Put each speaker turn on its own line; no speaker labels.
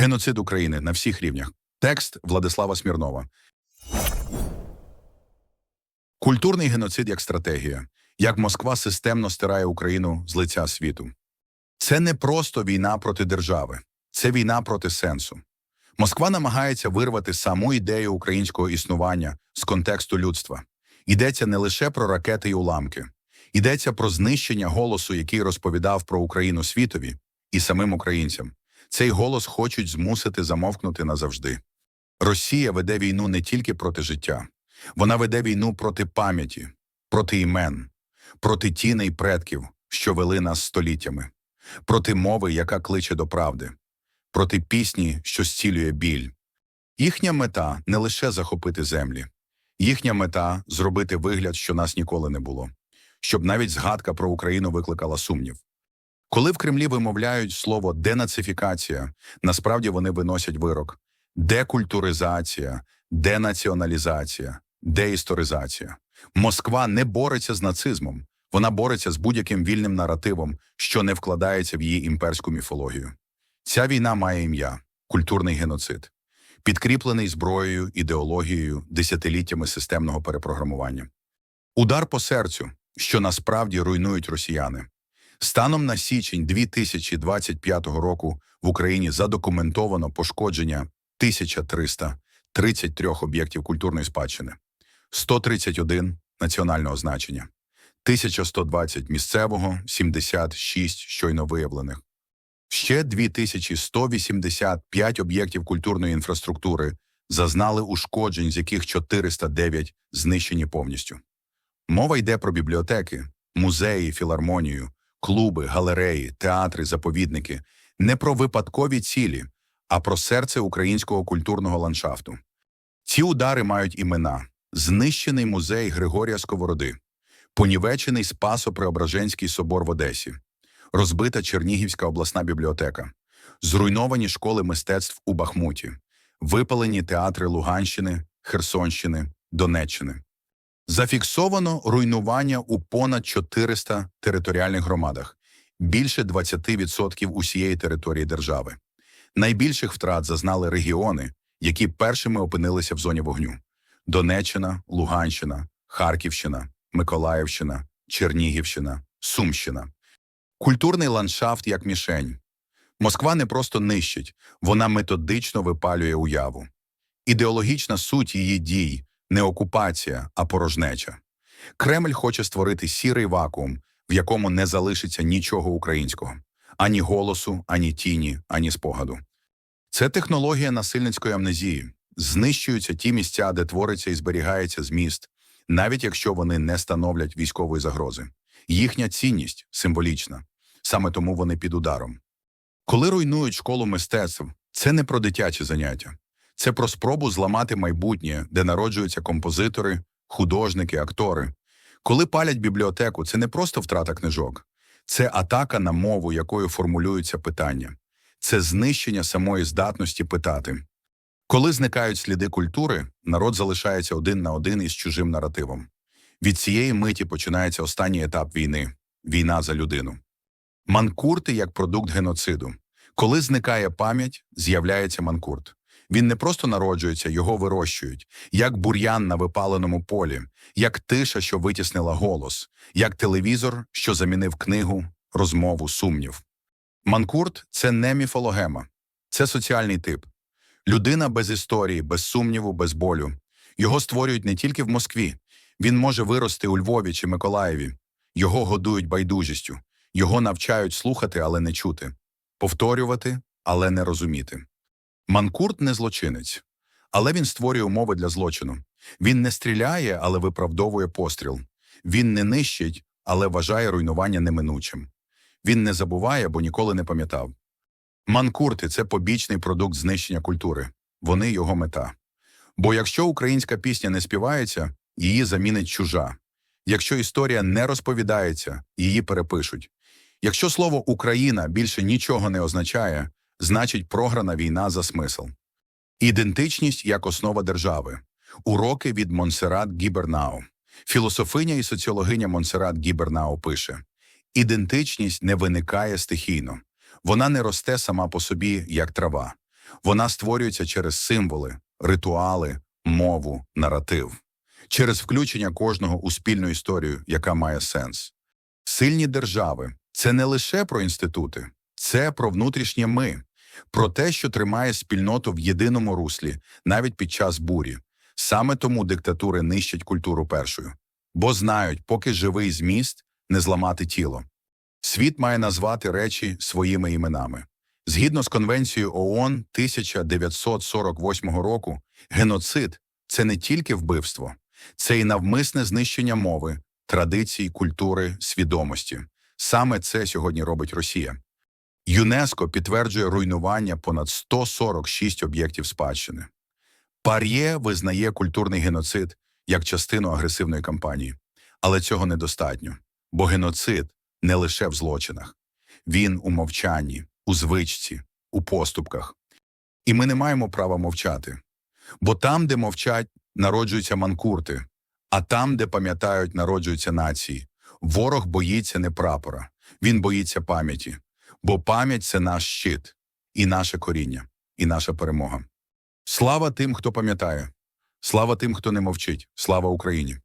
Геноцид України на всіх рівнях. Текст Владислава Смірнова. Культурний геноцид як стратегія. Як Москва системно стирає Україну з лиця світу. Це не просто війна проти держави, це війна проти сенсу. Москва намагається вирвати саму ідею українського існування з контексту людства. Йдеться не лише про ракети й уламки, йдеться про знищення голосу, який розповідав про Україну світові і самим українцям. Цей голос хочуть змусити замовкнути назавжди. Росія веде війну не тільки проти життя, вона веде війну проти пам'яті, проти імен, проти тіней предків, що вели нас століттями, проти мови, яка кличе до правди, проти пісні, що зцілює біль. Їхня мета не лише захопити землі, їхня мета зробити вигляд, що нас ніколи не було, щоб навіть згадка про Україну викликала сумнів. Коли в Кремлі вимовляють слово денацифікація, насправді вони виносять вирок декультуризація, денаціоналізація, деісторизація. Москва не бореться з нацизмом, вона бореться з будь-яким вільним наративом, що не вкладається в її імперську міфологію. Ця війна має ім'я культурний геноцид, підкріплений зброєю, ідеологією, десятиліттями системного перепрограмування. Удар по серцю, що насправді руйнують росіяни. Станом на січень 2025 року в Україні задокументовано пошкодження 1333 об'єктів культурної спадщини, 131 національного значення, 1120 місцевого, 76 щойно виявлених. Ще 2185 об'єктів культурної інфраструктури зазнали ушкоджень, з яких 409 знищені повністю. Мова йде про бібліотеки, музеї, філармонію, клуби, галереї, театри, заповідники, не про випадкові цілі, а про серце українського культурного ландшафту. Ці удари мають імена: знищений музей Григорія Сковороди, понівечений Спасо-Преображенський собор в Одесі, розбита Чернігівська обласна бібліотека, зруйновані школи мистецтв у Бахмуті, випалені театри Луганщини, Херсонщини, Донеччини. Зафіксовано руйнування у понад 400 територіальних громадах, більше 20% усієї території держави. Найбільших втрат зазнали регіони, які першими опинилися в зоні вогню: Донеччина, Луганщина, Харківщина, Миколаївщина, Чернігівщина, Сумщина. Культурний ландшафт як мішень. Москва не просто нищить, вона методично випалює уяву. Ідеологічна суть її дій не окупація, а порожнеча. Кремль хоче створити сірий вакуум, в якому не залишиться нічого українського ані голосу, ані тіні, ані спогаду. Це технологія насильницької амнезії. Знищуються ті місця, де твориться і зберігається зміст, навіть якщо вони не становлять військової загрози. Їхня цінність символічна, саме тому вони під ударом. Коли руйнують школу мистецтв, це не про дитячі заняття, це про спробу зламати майбутнє, де народжуються композитори, художники, актори. Коли палять бібліотеку, це не просто втрата книжок, це атака на мову, якою формулюються питання, це знищення самої здатності питати. Коли зникають сліди культури, народ залишається один на один із чужим наративом. Від цієї миті починається останній етап війни війна за людину. Манкурти як продукт геноциду. Коли зникає пам'ять, з'являється манкурт. Він не просто народжується, його вирощують, як бур'ян на випаленому полі, як тиша, що витіснила голос, як телевізор, що замінив книгу, розмову, сумнів. Манкурт це не міфологема, це соціальний тип. Людина без історії, без сумніву, без болю. Його створюють не тільки в Москві. Він може вирости у Львові чи Миколаєві. Його годують байдужістю, його навчають слухати, але не чути, повторювати, але не розуміти. Манкурт не злочинець, але він створює умови для злочину. Він не стріляє, але виправдовує постріл. Він не нищить, але вважає руйнування неминучим. Він не забуває, бо ніколи не пам'ятав. Манкурти це побічний продукт знищення культури. Вони його мета. Бо якщо українська пісня не співається, її замінить чужа. Якщо історія не розповідається, її перепишуть. Якщо слово Україна більше нічого не означає, значить програна війна за смисл. Ідентичність як основа держави. Уроки від Монсерат Гібернау. Філософиня і соціологиня Монсерат Гібернау пише: ідентичність не виникає стихійно, вона не росте сама по собі, як трава. Вона створюється через символи, ритуали, мову, наратив, через включення кожного у спільну історію, яка має сенс. Сильні держави це не лише про інститути, це про внутрішнє ми, про те, що тримає спільноту в єдиному руслі, навіть під час бурі. Саме тому диктатури нищать культуру першою, бо знають, поки живий зміст, не зламати тіло. Світ має назвати речі своїми іменами. Згідно з Конвенцією ООН 1948 року, геноцид це не тільки вбивство, це і навмисне знищення мови, традицій, культури, свідомості. Саме це сьогодні робить Росія. ЮНЕСКО підтверджує руйнування понад 146 об'єктів спадщини. Пар'є визнає культурний геноцид як частину агресивної кампанії. Але цього недостатньо, бо геноцид не лише в злочинах. Він у мовчанні, у звичці, у поступках. І ми не маємо права мовчати. Бо там, де мовчать, народжуються манкурти, а там, де пам'ятають, народжуються нації. Ворог боїться не прапора, він боїться пам'яті. Бо пам'ять це наш щит, і наше коріння, і наша перемога. Слава тим, хто пам'ятає. Слава тим, хто не мовчить. Слава Україні!